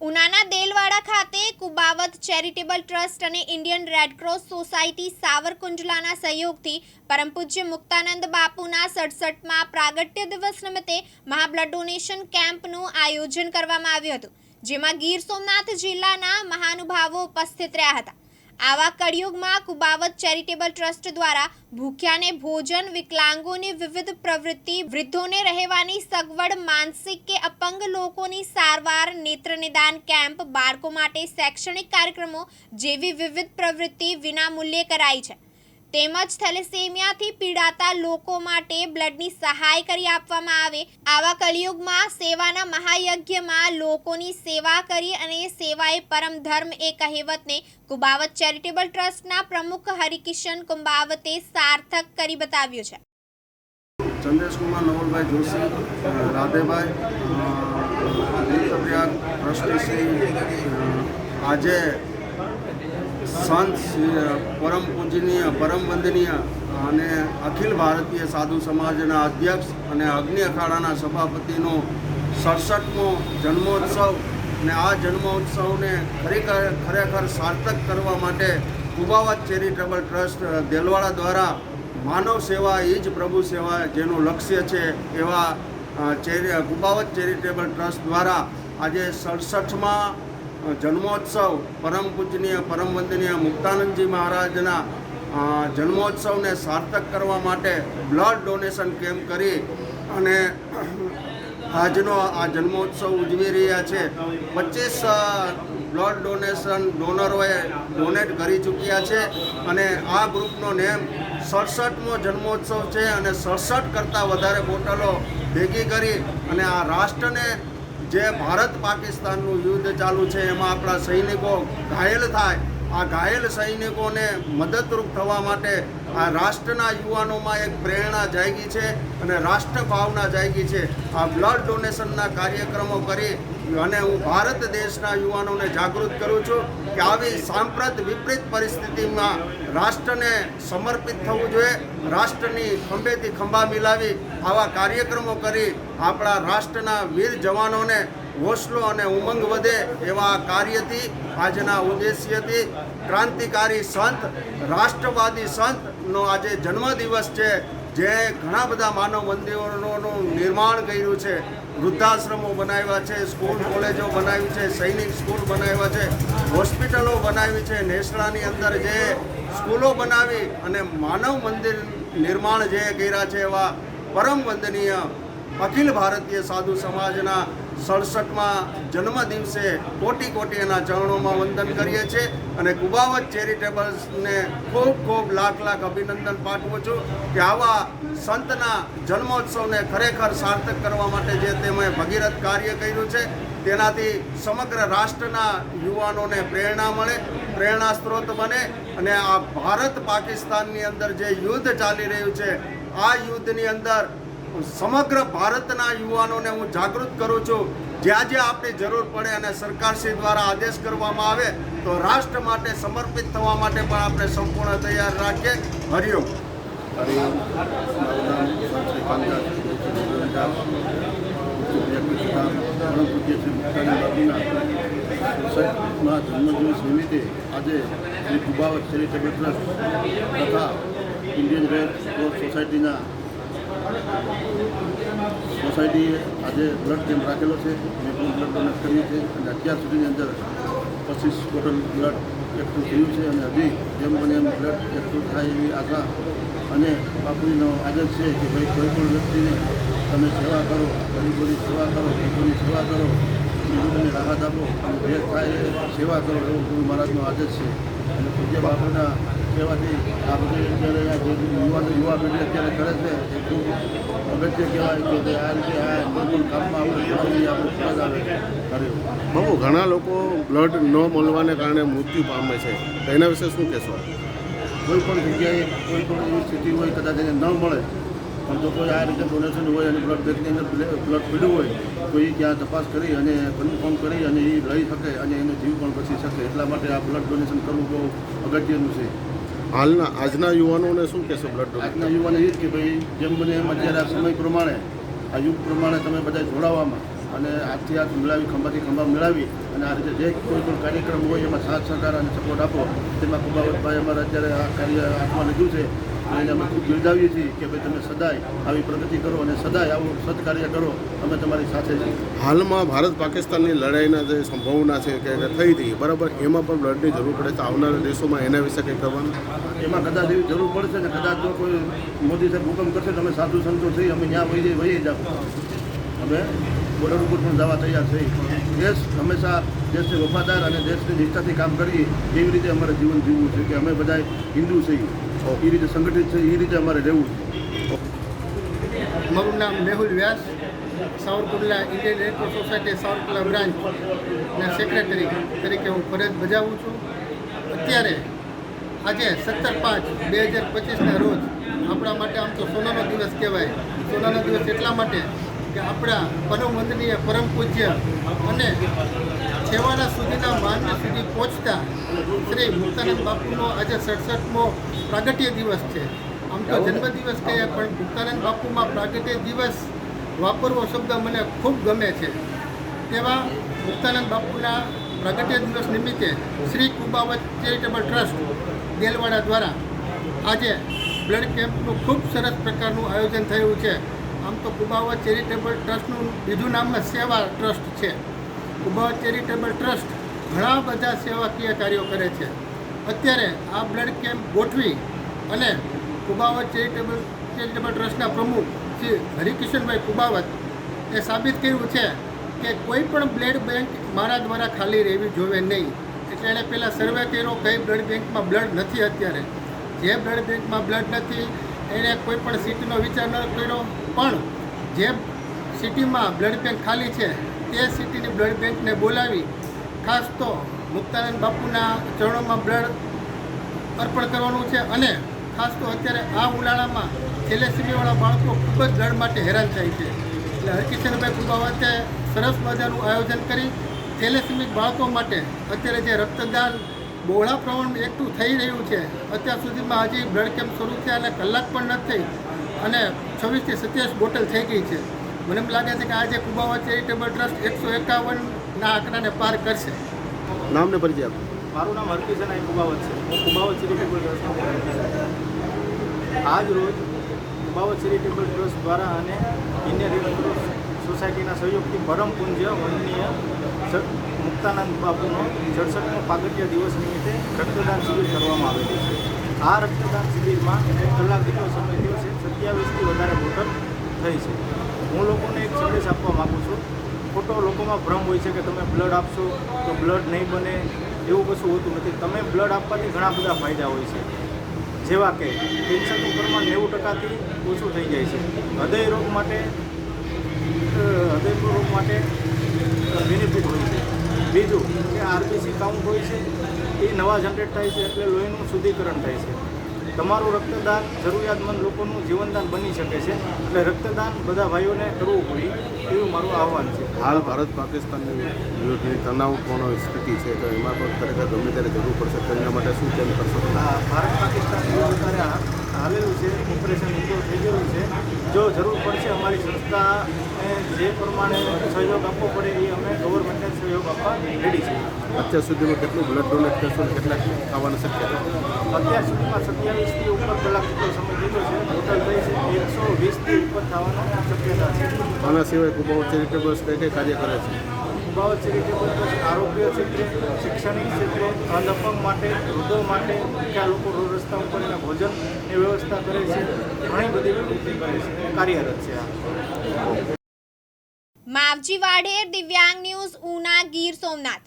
ઉનાના દેલવાડા ખાતે Kubavat charitable trust અને Indian red cross society સાવરકુંજલાના સહયોગથી પરમ પૂજ્ય મુક્તાનંદ બાપુના સડસઠમાં પ્રાગટ્ય દિવસ નિમિત્તે મહાબ્લડ ડોનેશન કેમ્પનું આયોજન કરવામાં આવ્યું હતું, જેમાં ગીર સોમનાથ જિલ્લાના મહાનુભાવો ઉપસ્થિત રહ્યા હતા. આવા કળિયુગમાં કુબાવત ચેરિટેબલ ટ્રસ્ટ દ્વારા ભૂખ્યાને ભોજન, વિકલાંગોને વિવિધ પ્રવૃત્તિ, વૃદ્ધોને રહેવાની સગવડ, માનસિક કે અપંગ લોકોની સારવાર નેત્ર નિદાન કેમ્પ, બાળકો માટે શૈક્ષણિક કાર્યક્રમો જેવી વિવિધ પ્રવૃત્તિ વિનામૂલ્યે કરાઈ છે. તેમજ થેલેસેમિયાથી પીડાતા લોકો માટે બ્લડની સહાય કરી આપવામાં આવે. આવા કલિયુગમાં સેવાના મહાયજ્ઞમાં લોકોની સેવા કરી અને સેવાએ પરમ ધર્મ એ કહેવતને કુબાવત ચેરિટેબલ ટ્રસ્ટના પ્રમુખ હરિકિશન કુંબાવતે સાર્થક કરી બતાવ્યું છે. ચંદ્રેશકુમાર નવલભાઈ જોશી રાધેભાઈ ટ્રસ્ટી શ્રી આજે સંત પરમ પૂજનીય, પરમ વંદનીય અને અખિલ ભારતીય સાધુ સમાજના અધ્યક્ષ અને અગ્નિ અખાડાના સભાપતિનો સડસઠમો જન્મોત્સવ અને આ જન્મોત્સવને ખરેખર ખરેખર સાર્થક કરવા માટે કુબાવત ચેરિટેબલ ટ્રસ્ટ દેલવાડા દ્વારા માનવ સેવા એ જ પ્રભુ સેવા જેનું લક્ષ્ય છે એવા ચેરી, કુબાવત ચેરિટેબલ ટ્રસ્ટ દ્વારા આજે સડસઠમાં જન્મોત્સવ, પરમ પૂજનીય, પરમ વંદનીય મુક્તાનંદજી મહારાજના જન્મોત્સવને સાર્થક કરવા માટે બ્લડ ડોનેશન કેમ્પ કરી અને આજનો આ જન્મોત્સવ ઉજવી રહ્યા છે. પચીસ બ્લડ ડોનેશન ડોનરોએ ડોનેટ કરી ચૂક્યા છે અને આ ગ્રુપનો નેમ સડસઠમો જન્મોત્સવ છે અને સડસઠ કરતાં વધારે બોટલો ભેગી કરી અને આ રાષ્ટ્રને જે ભારત પાકિસ્તાનનું યુદ્ધ ચાલુ છે, એમાં આપણા સૈનિકો ઘાયલ થાય. આ ઘાયલ સૈનિકોને મદદરૂપ થવા માટે આ રાષ્ટ્રના યુવાનોમાં એક પ્રેરણા જાગી છે અને રાષ્ટ્ર ભાવના જાગી છે. આ બ્લડ ડોનેશનના કાર્યક્રમો કરી અને હું ભારત દેશના યુવાનોને જાગૃત કરું છું. કે આવી સાંપ્રત વિપરીત પરિસ્થિતિમાં રાષ્ટ્રને સમર્પિત થવું જોઈએ, રાષ્ટ્રની ખંભેથી ખંભા મિલાવી આવા કાર્યક્રમો કરી આપણા રાષ્ટ્રના વીર જવાનોને હોસલો અને ઉમંગ વધે એવા કાર્યથી આજના ઉદ્દેશ્યથી ક્રાંતિકારી સંત, રાષ્ટ્રવાદી સંતનો આજે જન્મદિવસ છે. જે ઘણા બધા માનવ મંદિરોનું નિર્માણ કર્યું છે, વૃદ્ધાશ્રમો બનાવ્યા છે, સ્કૂલ, કોલેજો બનાવી છે, સૈનિક સ્કૂલ બનાવ્યા છે, હોસ્પિટલો બનાવી છે, નેસડાની અંદર જે સ્કૂલો બનાવી અને માનવ મંદિર નિર્માણ જે કર્યા છે એવા પરમ વંદનીય અખિલ ભારતીય સાધુ સમાજના સડસઠમાં જન્મ દિવસે કોટી કોટી એના ચરણોમાં વંદન કરીએ છીએ અને કુબાવત ચેરિટેબલ્સને ખૂબ ખૂબ લાખ લાખ અભિનંદન પાઠવું છું કે આવા સંતના જન્મોત્સવને ખરેખર સાર્થક કરવા માટે જે તેમણે ભગીરથ કાર્ય કર્યું છે, તેનાથી સમગ્ર રાષ્ટ્રના યુવાનોને પ્રેરણા મળે, પ્રેરણા સ્ત્રોત બને અને આ ભારત પાકિસ્તાનની અંદર જે યુદ્ધ ચાલી રહ્યું છે, આ યુદ્ધની અંદર સમગ્ર ભારતના યુવાનોને હું જાગૃત કરું છું જ્યાં જ્યાં આપણી જરૂર પડે અને સરકારશ્રી દ્વારા આદેશ કરવામાં આવે તો રાષ્ટ્ર માટે સમર્પિત થવા માટે પણ આપણે સંપૂર્ણ તૈયાર રાખીએ. હરિઓમ સોસાયટીમાં જન્મદિવસ નિમિત્તે આજે શ્રી કુબાવત ચેરિટેબલ ટ્રસ્ટ તથા ઇન્ડિયન રેડ ક્રોસ સોસાયટીના સોસાયટીએ આજે બ્લડ કેમ્પ રાખેલો છે. મેં પણ બ્લડ ડોનેટ કરીએ છે અને અત્યાર સુધીની અંદર પચીસ ટોટલ બ્લડ એકઠું થયું છે અને હજી જેમ બને એમ બ્લડ એકઠું થાય એવી આશા અને બાપુજીનો આદર્શ છે કે ભાઈ કોઈ પણ વ્યક્તિને તમે સેવા કરો, ગરીબોની સેવા કરો ગરીબોની સેવા કરો, ગરીબોને રાહત આપો અને જે થાય સેવા કરો એવો ગુરુ મહારાજનો આદર્શ છે. અને પૂજ્ય બાપુના સેવાથી આ બધી અત્યારે યુવાન યુવા પેઢી અત્યારે કરે છે એ ખૂબ અગત્ય કહેવાય કે આ રીતે આ કોઈ કામમાં આપણે આપણે ફરજ આવે કર્યું. બહુ ઘણા લોકો બ્લડ ન મળવાને કારણે મૃત્યુ પામે છે. તો એના વિશે શું કહેશો? કોઈ પણ જગ્યાએ કોઈ પણ એવી સ્થિતિ હોય કદાચ એને ન મળે પણ જો કોઈ આ રીતે ડોનેશન હોય અને બ્લડ બેંકની અંદર બ્લડ પીડ્યું હોય તો એ ત્યાં તપાસ કરી અને કન્ફર્મ કરી અને એ લઈ શકે અને એનો જીવ પણ બચી શકે. એટલા માટે આ બ્લડ ડોનેશન કરવું બહુ અગત્યનું છે. હાલના, આજના યુવાનોને શું કહેશો બ્લડ ડોનેટ આજના યુવાને એ જ કે ભાઈ, જેમ બને એમ અત્યારે આ સમય પ્રમાણે, આ યુગ પ્રમાણે તમે બધા જોડાવામાં અને હાથથી હાથ મિલાવી, ખંભાથી ખંભા મિલાવી અને આ રીતે જે કોઈ પણ કાર્યક્રમ હોય, એમાં સાથ, સહકાર અને સપોર્ટ આપો, તેમાં કુબાવતભાઈ અમારે અત્યારે આ કાર્ય હાથમાં લીધું છે. અને એને અમે ખૂબ બિરદાવીએ છીએ કે ભાઈ તમે સદાય આવી પ્રગતિ કરો અને સદાય આવું સત્કાર્ય કરો અમે તમારી સાથે છીએ. હાલમાં ભારત પાકિસ્તાનની લડાઈના જે સંભાવના છે કે થઈ હતી બરાબર? એમાં પણ બ્લડની જરૂર પડે તો આવનારા દેશોમાં એના વિશે કંઈ કરવાનું એમાં કદાચ એવી જરૂર પડશે ને કદાચ જો કોઈ મોદી સાહેબ હુકમ કરશે તો અમે સાધુ સંતો થઈ અમે ત્યાં વહી જઈ વહી જાવ અમે બોર્ડર ઉપર પણ જવા તૈયાર થઈ દેશ હંમેશા દેશને વફાદાર અને દેશની નિષ્ઠાથી કામ કરીએ એવી રીતે અમારે જીવન જીવવું છે કે અમે બધા હિન્દુ છીએ. એ રીતે સંગઠિત છે એ રીતે અમારે રહેવું છે. મારું નામ Mehul Vyas, Savarkundla Indian red cross society, Savarkundla બ્રાન્ચના સેક્રેટરી તરીકે હું ફરજ બજાવું છું. અત્યારે આજે સત્તર પાંચ બે હજાર પચીસના રોજ આપણા માટે આમ તો સોનાનો દિવસ કહેવાય. સોનાનો દિવસ એટલા માટે કે આપણા પરમવંદનીય પરમ પૂજ્ય અને છેવાડા સુધીના માનવી સુધી પહોંચતા શ્રી મુક્તાનંદ બાપુનો આજે સડસઠમો પ્રાગટ્ય દિવસ છે. આમ તો જન્મદિવસ કહીએ, પણ મુક્તાનંદ બાપુમાં પ્રાગટ્ય દિવસ વાપરવો શબ્દ મને ખૂબ ગમે છે. તેવા મુક્તાનંદ બાપુના પ્રાગટ્ય દિવસ નિમિત્તે શ્રી કુબાવત ચેરિટેબલ ટ્રસ્ટ, દેલવાડા દ્વારા આજે બ્લડ કેમ્પનું ખૂબ સરસ પ્રકારનું આયોજન થયું છે. આમ તો કુબાવત ચેરિટેબલ ટ્રસ્ટનું બીજું નામ સેવા ટ્રસ્ટ છે. કુબાવત ચેરિટેબલ ટ્રસ્ટ ઘણા બધા સેવાકીય કાર્યો કરે છે. અત્યારે આ બ્લડ કેમ્પ ગોઠવી અને કુબાવત ચેરિટેબલ ચેરિટેબલ ટ્રસ્ટના પ્રમુખ શ્રી હરિકિશનભાઈ કુબાવત એ સાબિત કર્યું છે કે કોઈ પણ બ્લડ બેંક મારા દ્વારા ખાલી રહેવી જોવે નહીં. એટલે એણે પહેલાં સર્વે કર્યો, કઈ બ્લડ બેંકમાં બ્લડ નથી અત્યારે. જે બ્લડ બેંકમાં બ્લડ નથી, એણે કોઈ પણ સીટનો વિચાર ન કર્યો. પણ જે સિટીમાં બ્લડ બેંક ખાલી છે, તે સિટીની બ્લડ બેંકને બોલાવી ખાસ તો મુક્તાનંદ બાપુના ચરણોમાં બ્લડ અર્પણ કરવાનું છે અને ખાસ તો અત્યારે આ ઉનાળામાં થેલેસીમીવાળા બાળકો ખૂબ જ બ્લડ માટે હેરાન થાય છે. એટલે હરકિશનભાઈ કુબાવતે સરસ મજાનું આયોજન કરી થેલેસીમિક બાળકો માટે અત્યારે જે રક્તદાન બહોળા પ્રમાણમાં એકઠું થઈ રહ્યું છે, અત્યાર સુધીમાં હજી બ્લડ કેમ્પ શરૂ થયા અને કલાક પણ નથી થઈ અને છવ્વીસથી સત્યાવીસ બોટલ થઈ ગઈ છે. મને એમ લાગે છે કે આજે કુબાવા ચેરિટેબલ ટ્રસ્ટ એકસો એકાવનના આંકડાને પાર કરશે. નામને પરિચય આપો. મારું નામ હરકિશન આઈ કુબાવત છે. હું કુબાવત ચેરિટેબલ ટ્રસ્ટનો આજ રોજ કુબાવત ચેરિટેબલ ટ્રસ્ટ દ્વારા અને ઇન્ડિયન રેડ ક્રોસ સોસાયટીના સહયોગથી પરમ પૂજ્ય વંદનીય મુક્તાનંદ બાપુનો સડસઠમો પાગટ્ય દિવસ નિમિત્તે રક્તદાન શિબિર કરવામાં આવેલી છે. આ રક્તદાન શિબિરમાં એક જેટલો સમય થયો છે સત્યાવીસથી વધારે મોટર થઈ છે. હું લોકોને એક સંદેશ આપવા માગું છું. ખોટો લોકોમાં ભ્રમ હોય છે કે તમે બ્લડ આપશો તો બ્લડ નહીં બને એવું કશું હોતું નથી. તમે બ્લડ આપવાથી ઘણા બધા ફાયદા હોય છે. જેવા કે કેન્સરનું પ્રમાણ નેવું ટકાથી ઓછું થઈ જાય છે. હૃદય રોગ માટે હૃદય રોગ માટે બેનિફિટ હોય છે. બીજું કે આરબીસી કાઉન્ટ હોય છે એ નવા જનરેટ થાય છે એટલે લોહીનું શુદ્ધિકરણ થાય છે. તમારું રક્તદાન જરૂરિયાતમંદ લોકોનું જીવનદાન બની શકે છે. એટલે રક્તદાન બધા ભાઈઓને કરવું જોઈએ એવું મારું આહવાન છે. હાલ ભારત પાકિસ્તાનની વિરુદ્ધની તણાવપૂર્ણ સ્થિતિ છે તો એમાં પણ ખરેખર ગમે ત્યારે જરૂર પડશે. તો એના માટે શું કેમ કરશો? ભારત પાકિસ્તાન અત્યારે હાલેલું છે ઓપરેશન ઇન્ડોર થઈ ગયેલું છે. જો જરૂર પડશે અમારી સંસ્થાને જે પ્રમાણે સહયોગ આપવો પડે એ અમે ગવર્મેન્ટને સહયોગ આપવા રેડી છે અત્યાર સુધીમાં કેટલું બ્લડ ડોનેટ કરશો કેટલા કેટલાક થવાની શક્યતા અત્યાર સુધીમાં સત્યાવીસથી ઉપર કલાક જેટલો સમય લીધો છે. ટોટલ થઈ છે એકસો વીસથી ઉપર થવાનો શક્યતા છે. આના સિવાય ખૂબ ચેરિટેબલ્સ કઈ કઈ કાર્ય કરે છે. બાબત ચેરિટેબલ ટ્રસ્ટ આરોગ્ય ક્ષેત્રે, શૈક્ષણિક ક્ષેત્રે અંધ માટે વૃદ્ધો માટે ક્યાં લોકો રોડ રસ્તા ઉપર એના ભોજનની વ્યવસ્થા કરે છે, ઘણી બધી પ્રવૃત્તિ કરે છે કાર્યરત છે આ. માવજી વાઢેર, દિવ્યાંગ ન્યૂઝ, ઉના, ગીર સોમનાથ.